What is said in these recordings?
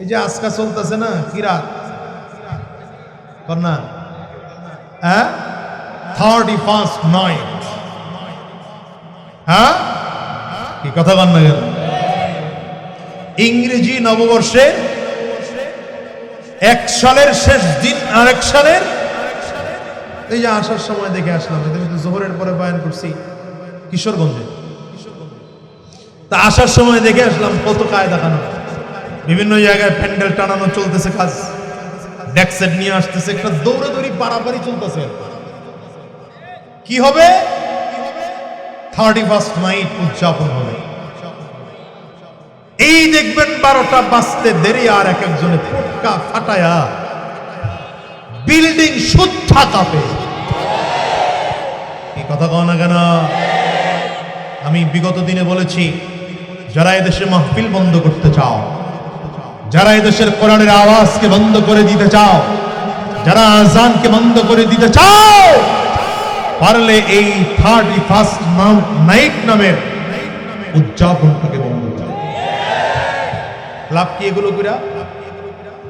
এই যে আজকা চলতেছে না কিরাত কন্যা হ্যাঁ? থার্টি ফার্স্ট নাইট হ্যাঁ? কি কথা বল না ইংরেজি নববর্ষে এক সালের শেষ দিন আর এক সালের? এই যে আসার সময় দেখে আসলাম এই আমি তো জোহরের পরে বয়ান করছি, কিশোরগঞ্জে। তা আসার সময় দেখে আসলাম কত কায় দেখানো বিভিন্ন জায়গায় প্যান্ডেল টানানো চলতেছে কাজ। ডেক্সেট নিয়ে আসতেছে, একটা দৌড়াদৌড়ি পারাপারি চলতেছে। কি হবে? থার্টি ফার্স্ট নাইট উদযাপন হবে। এই দেখবেন বারোটা বাঁচতে দেরি আর এক একজনে ফুটকা ফাটায়া বিল্ডিং শুদ্ধা কাপে এই কথা কও না কেন? আমি বিগত দিনে বলেছি, যারা এদেশে মাহফিল বন্ধ করতে চাও যারা এদেশের কোরআনের আওয়াজকে বন্ধ করে দিতে চাও, যারা আজানকে বন্ধ করে দিতে চাও, পারলে এই থার্টি ফার্স্ট মাউন্ট নাইট নামের উদযাপনটাকে বন্ধ করো। লাভ কি এগুলো কইরা?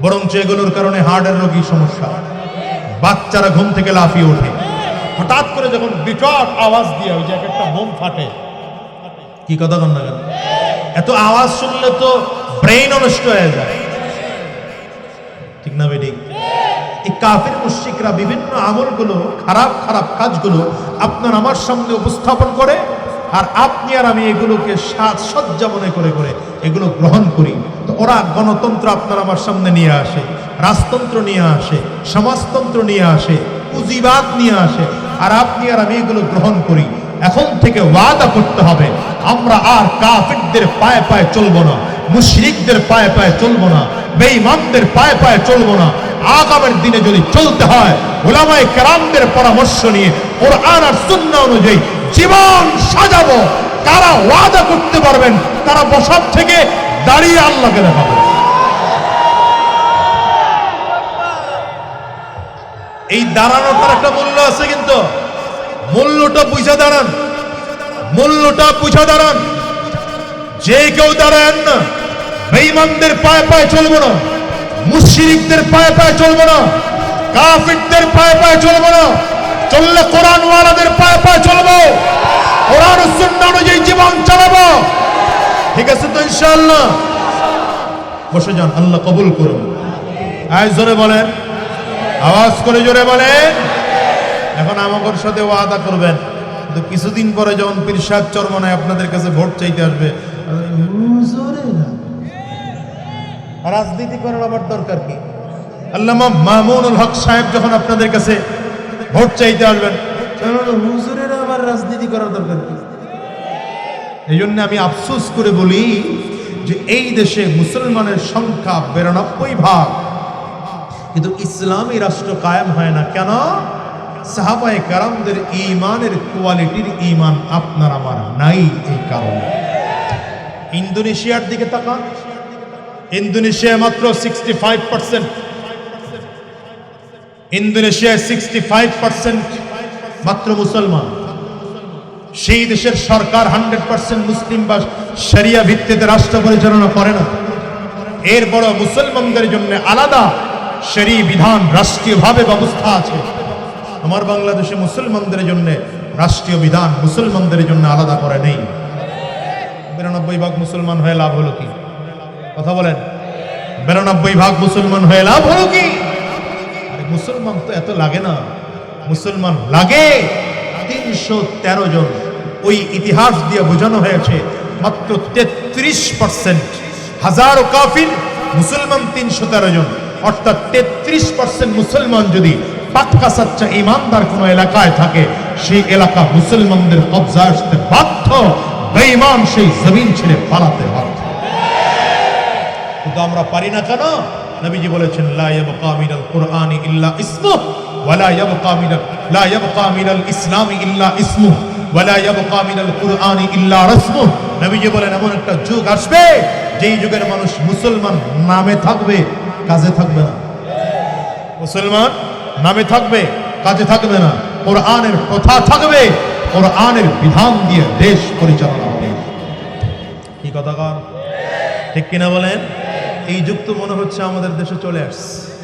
বরঞ্চ এগুলোর কারণে হার্টের রোগী সমস্যা বাচ্চারা ঘুম থেকে লাফিয়ে ওঠে। হঠাৎ করে যখন বিকট আওয়াজ দিয়ে ওই যে একটা বোম ফাটে, কি কথা কন কেন? এত আওয়াজ শুনলে তো ব্রেইন নষ্ট হয়ে যায়। ঠিক না বেটি? এই কাফির মুশরিকরা বিভিন্ন আমলগুলো, খারাপ খারাপ কাজগুলো আপনার আমার সামনে উপস্থাপন করে আর আপনি আর আমি এগুলোকে সাজ সজ্জা মনে করে করে এগুলো গ্রহণ করি। তো ওরা গণতন্ত্র আপনার আমার সামনে নিয়ে আসে, রাজতন্ত্র নিয়ে আসে, সমাজতন্ত্র নিয়ে আসে, পুঁজিবাদ নিয়ে আসে, আর আপনি আর আমি এগুলো গ্রহণ করি। এখন থেকে ওয়াদা করতে হবে, আমরা আর কাফিরদের পায়ে পায়ে চলবো না। মুশরিকদের পায়ে পায়ে চলবো না, বেঈমানদের পায়ে পায়ে চলবো না। আগামের দিনে যদি চলতে হয় ওলামায়ে কেরামদের পরামর্শ নিয়ে কোরআন আর সুন্নাহ অনুযায়ী জীবন সাজাবো। কারা ওয়াদা করতে পারবেন, তারা বসার থেকে দাঁড়িয়ে আল্লাহকে দেখাবে। এই দাঁড়ানোটার একটা মূল্য আছে কিন্তু। মূল্যটা বুঝে দাঁড়ান। মূল্যটা বুঝে দাঁড়ান। যে কেউ দাঁড়ান না। বেঈমানদের পায়ে পায়ে চলবো না। মুশরিকদের পায়ে পায়ে চলবো না। কাফিরদের পায়ে পায়ে চলবো না। চললে কোরআন ওয়ালাদের পায়ে পায়ে চলবো। কোরআন সুন্নাহ অনুযায়ী জীবন চালাবো। ঠিক আছে তো ইনশাআল্লাহ? বসে যান, আল্লাহ কবুল করুন। আয় জোরে বলেন। আওয়াজ করে জোরে বলেন। এখন আমাদের সাথে ওয়াদা করবেন। কিন্তু কিছুদিন পরে যখন পীর সাহেব চরমনায় আপনাদের কাছে ভোট চাইতে আসবে রাজনীতি করার আমার দরকার কি? আল্লামা মামুনুল হক সাহেব যখন আপনাদের কাছে ভোট চাইতে আসবেন হুজুরের আবার রাজনীতি করার দরকার কি? এই জন্য আমি আফসোস করে বলি যে এই দেশে মুসলমানের সংখ্যা বিরানব্বই ভাগ। কিন্তু ইসলামী রাষ্ট্র কায়েম হয় না কেন? সাহাবায়ে কারামদের ইমানের কোয়ালিটির ইমান আপনার আমার নাই এই কারণে। ইন্দোনেশিয়ার দিকে তাকান। ইন্দোনেশিয়া মাত্র সিক্সটি ফাইভ পার্সেন্ট ইন্দোনেশিয়ায় সিক্সটি ফাইভ পার্সেন্ট মাত্র মুসলমান। সেই দেশের সরকার হান্ড্রেড পার্সেন্ট মুসলিম বা শরিয়া ভিত্তিতে রাষ্ট্র পরিচালনা করে না। এর বড় মুসলমানদের জন্য আলাদা শরী বিধান রাষ্ট্রীয়ভাবে ব্যবস্থা আছে। আমার বাংলাদেশে মুসলমানদের জন্য রাষ্ট্রীয় বিধান মুসলমানদের জন্য আলাদা করে নেই। বিরানব্বই ভাগ মুসলমান হয়ে লাভ হলো কি? কথা বলেন। বিরানব্বই ভাগ মুসলমান হয়ে লাভ হলো কি? মুসলমান তো এত লাগে না। মুসলমান লাগে তিনশো তেরো জন। ওই ইতিহাস দিয়ে বোঝানো হয়েছে, মাত্র তেত্রিশ পার্সেন্ট হাজারো কাফির মুসলমান তিনশো তেরো জন। অর্থাৎ তেত্রিশ পার্সেন্ট মুসলমান যদি পাক্কা সাচ্চা ইমানদার কোন এলাকায় থাকে, সেই এলাকা মুসলমানদের কবজা আসতে বাধ্য, বেঈমান সেই জমিন ছেড়ে পালাতে বাধ্য। কিন্তু আমরা পারি না কেন? নবীজি বলেছেন, লা কুরআনি ইল্লা নবীজি বলেন, এমন একটা যুগ আসবে, যেই যুগের মানুষ মুসলমান নামে থাকবে, কাজে থাকবে না। মুসলমান নামে থাকবে, কাজে থাকবে না। কোরআনের থাকবে বিধান দিয়ে দেশ পরিচালনা হবে। কি কথা ঠিক কিনা বলেন? এই যুক্ত মনে হচ্ছে আমাদের দেশে চলে আসছে।